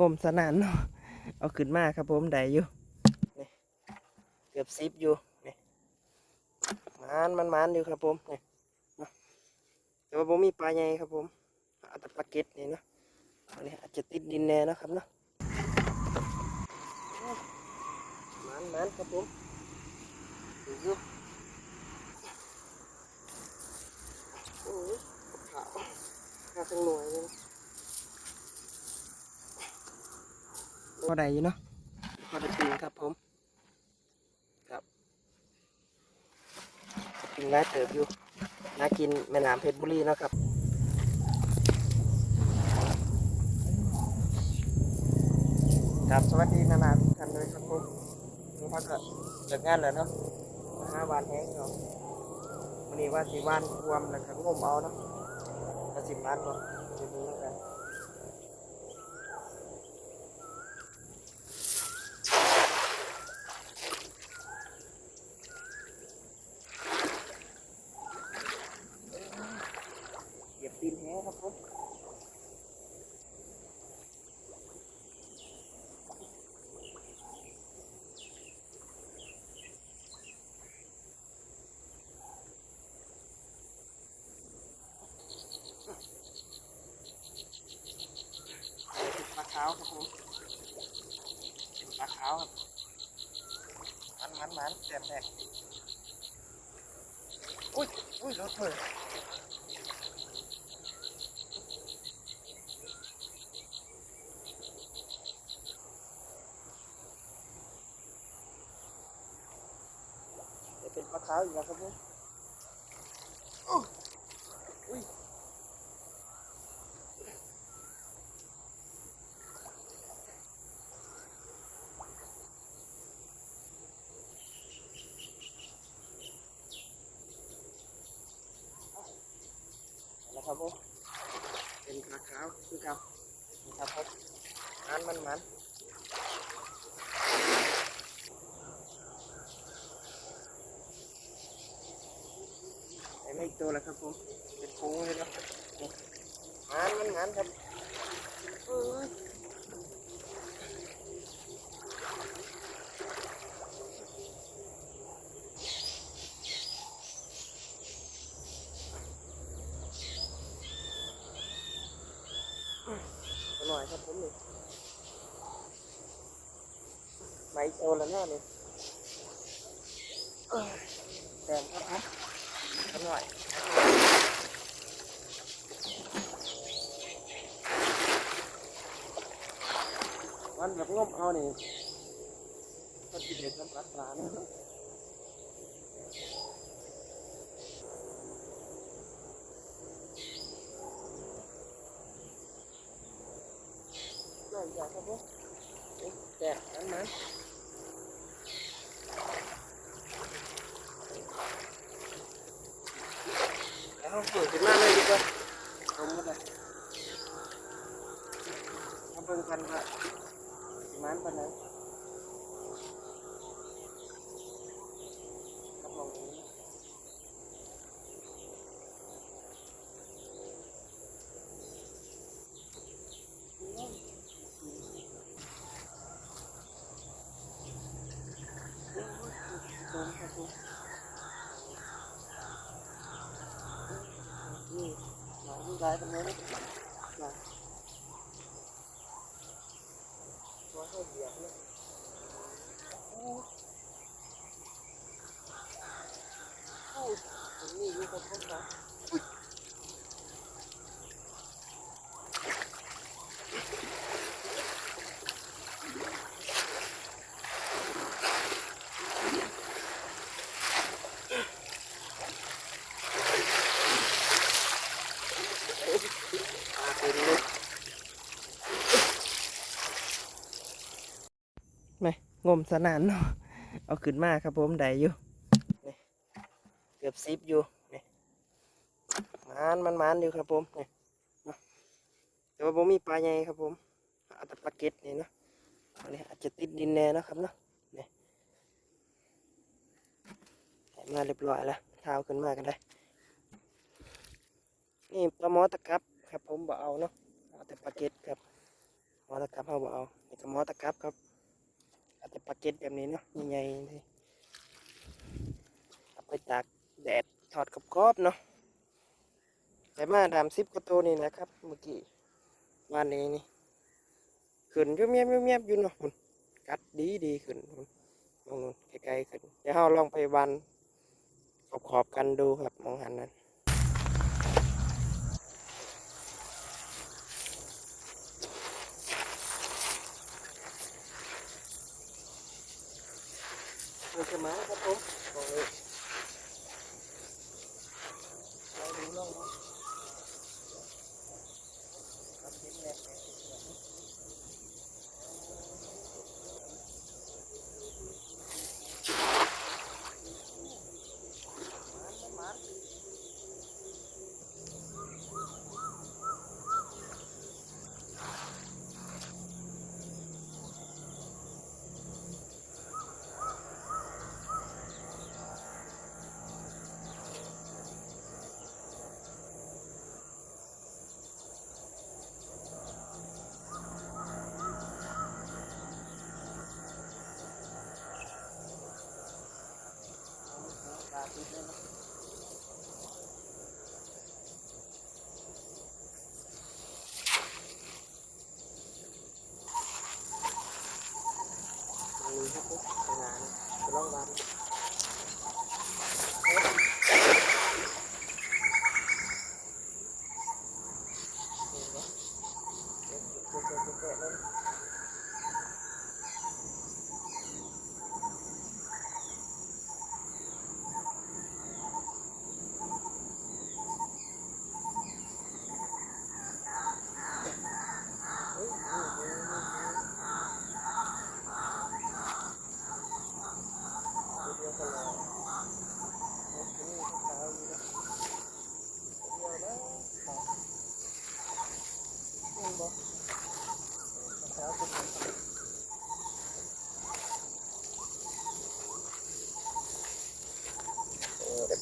งมสนานเนาะเอาขึ้นมาครับผมได้อยู่นี่เกือบซิบอยู่นี่มันมันมันอยู่ครับผมนี่แต่ว่าผมมีปลาใหญ่ครับผมอาแต่ปลาเก็ดนี่เนาะอันนี้อาจจะติดดินแน่นะครับเนาะมันมันครับผมดูอยู่โอ้ยขาวขาวทั้งหน่วยเลย อได้อยู่เนาะพอได้ปิงครับผมครับปิงร้าเติบอยู่น่ากินแม่น้ำเพชรบุรีเนาะครับครับสวัสดีนานาทุกท่านเลยครับผมนี่พักก็เลิกงานแล้วเนาะห้าวานแห้งเนาะวันนี้ว่าสิวานรวมแล้วก็งมเอาเนาะก็สิบล้านบ่เดี๋ยวดูแล้วกัน เหยียบตีนแห้ครับผมปลา ขาวครับผมปลาขาวครับมันมันมันแต้มแรกอุ้ยอุ้ยรถเลยจะเป็นปลาขาวอีกแล้วครับผมโอ้อุ้ยแล้วครับผมเป็นปลาขาวคือเขานะครับผม มันมันมันไอ้ไม่อีกตัวแล้วครับผมเป็นฟูงเลยเนาะนี่งานมันงานครับเอ้อหน่อยครับผมนี่ ไม่โตแล้วแน่เลยเอ้ยแต้มครับอะเอาหน่อย วันแบบงมเอานี่ก็ติดเด็ดน้ำปลาปลาเนอะน่าอยากครับผมนี่แดดนั้นนั้นแล้วเขาเปิดขึ้นมาเลยดีกว่าเอาหมดเลย เอาเบิ่งกันว่าสิมันปานไหนครับลองดูนะโดนครับผมนี่หลายที่หลายปานไหนนะหลาย ตัวเขาเหยียบเลยโอ้โอ้ผมนี่อยู่กับผมนะอาเป็นเลย ไมสนานเนาะเอาขึ้นมาครับผมได้อยู่นี่เกือบซิบอยู่นี่มันมันมันอยู่ครับผมนี่แต่ว่าผมมีปลาใหญ่ครับผมเอาแต่ปลาเก็ดนี่เนาะอันนี้อาจจะติดดินแน่นะครับเนาะนี่ให้มาเรียบร้อยแล้วเท้าขึ้นมากันได้ นี่ปลาหมอตะกับครับผมบ่เอาเนาะเอาแต่ปลาเก็ดครับมอตะกับเขาบอกเอานี่ก็มอตะกับครับ อาจจะปาเก็ตแบบนี้เนาะใหญ่ๆนี่เอาไปตากแดดถอดกรอบๆเนาะแต่มาดามซิปก็โตนี่นะครับเมื่อกี้วันนี้นี่ขึ้นยุ่มียบๆเมียบๆอยู่เนาะพุ่นกัดดีดีขึ้นพุ่นมองนู่นไกลๆขึ้นเดี๋ยวเราลองไปวันขอบๆกันดูครับมองหันนั้น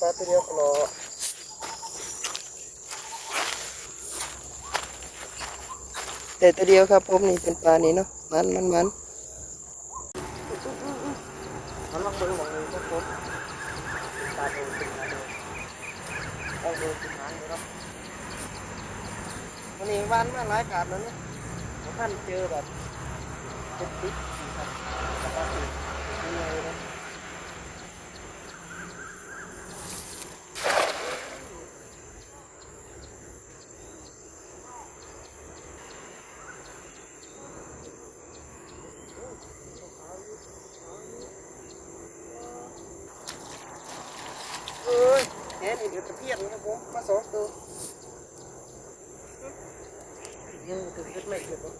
ปลาตัวเดียวก็รอแต่ตัวเดียวครับผมนี่เป็นปลานี้เนาะมันมันมันมันลองเบิ่งหมองนี้ครับผมปลาดูสิมาดูเอาดูสิมาดูเนาะวันนี้วันมาหลายกาดแล้วเนาะท่านเจอแบบเป็นติ๊กครับปกติเป็นไงเนาะ เอ้ยแหนี่ เดี๋ยวตะผมมาสองตัวยังตะเพียนไม่เกิดบ่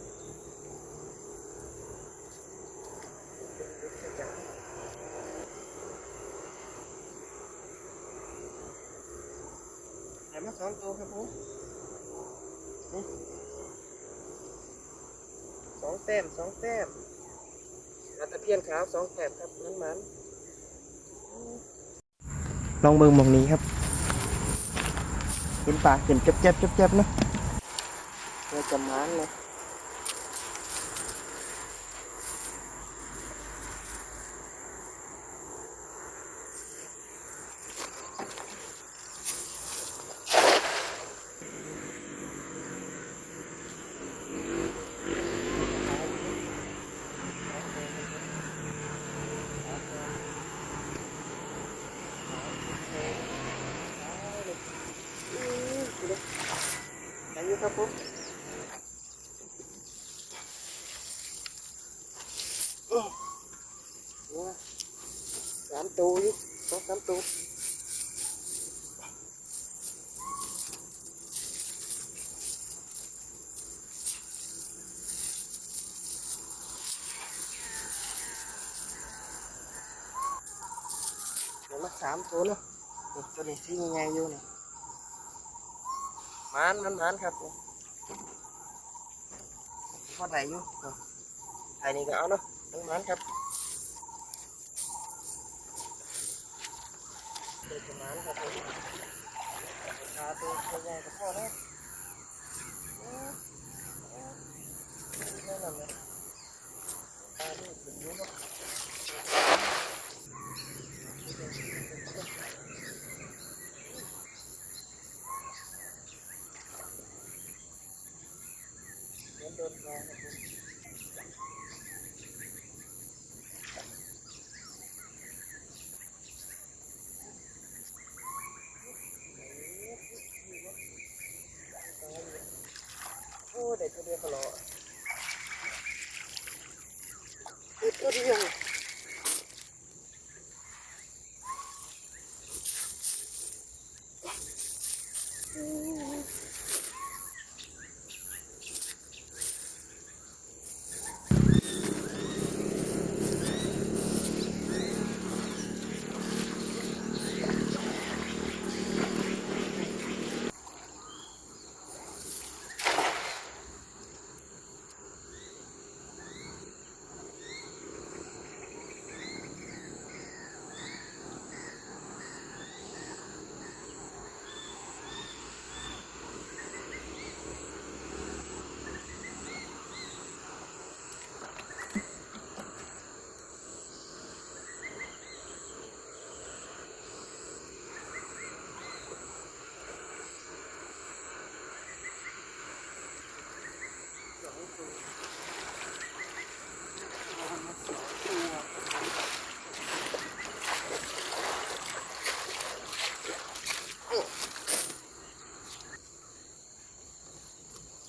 ไหนมาสองตัวครับผมสองแต้มสองแต้มแล้วตะเพียนขาวสองแต้มครับนั้นมันลองเบิ่งมองนี้ครับ เห็นปลาขึ้นเจ็บๆๆๆนะเราจะมานเลยอายุครับผมโอ้โหสามตัวอยู่สองสามตัวเดี๋ยวมาสามตัวเนาะนี่ตัวนี้ที่ยังไงอยู่นี่มันมันมันครับผมพอได้อยู่เอาไอ้นี่ก็เอาเนาะมันมันครับ เด็กมันครับผมตาตัวใหญ่ก็พอแล้ว นั่นน่ะนะตาลูกขึ้นอยู่เนาะเหมือนโดนแทงนะผมโอ้ เดี๋ยวเดียวก็รอเด็กตัวเดียว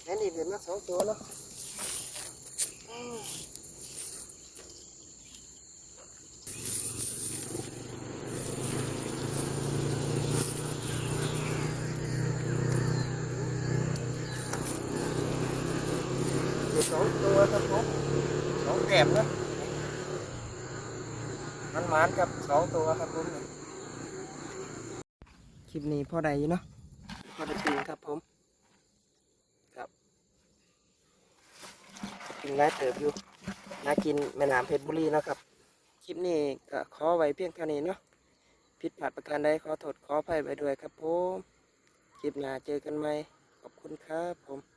แค่นี้เดือนละสองตัวเนาะอืมเดี๋ยวสองตัวครับผมสองแต้มนะมันหมานกับสองตัวครับผมเนี่ยคลิปนี้พอใดอยู่เนาะพอได้ปีนครับผม ครับ กิงไล่เติบอยู่น่ากินแม่น้ำเพชรบุรีนะครับ คลิปนี้ก็ขอไว้เพียงเท่านี้เนาะผิดพลาดประการใดขอโทษขออภัยไปด้วยครับผมคลิปหน้าเจอกันไหมขอบคุณครับผม